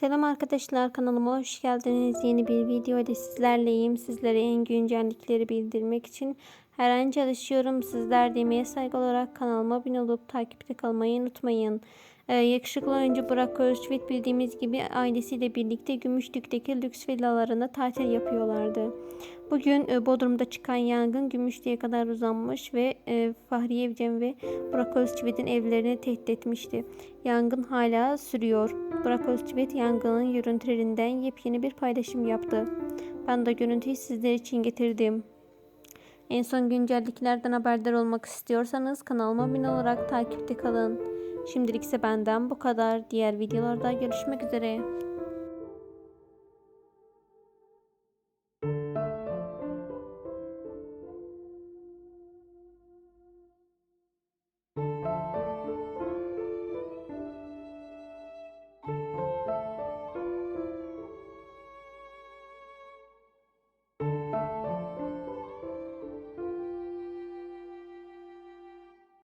Selam arkadaşlar kanalıma hoş geldiniz. Yeni bir video ile sizlerleyim. Sizlere en güncellikleri bildirmek için her an çalışıyorum. Sizler de emeğe saygı olarak kanalıma abone olup takipte kalmayı unutmayın. Ee, yakışıklı oyuncu Burak Özçivit bildiğimiz gibi ailesiyle birlikte Gümüşlük'teki lüks villalarında tatil yapıyorlardı. Bugün e, Bodrum'da çıkan yangın Gümüşlük'e kadar uzanmış ve e, Fahriye Evcen ve Burak Özçivit'in evlerini tehdit etmişti. Yangın hala sürüyor. Burak Özçivit yangının görüntülerinden yepyeni bir paylaşım yaptı. Ben de görüntüyü sizler için getirdim. En son güncelliklerden haberdar olmak istiyorsanız kanalıma abone olarak takipte kalın. Şimdilik ise benden bu kadar. Diğer videolarda görüşmek üzere.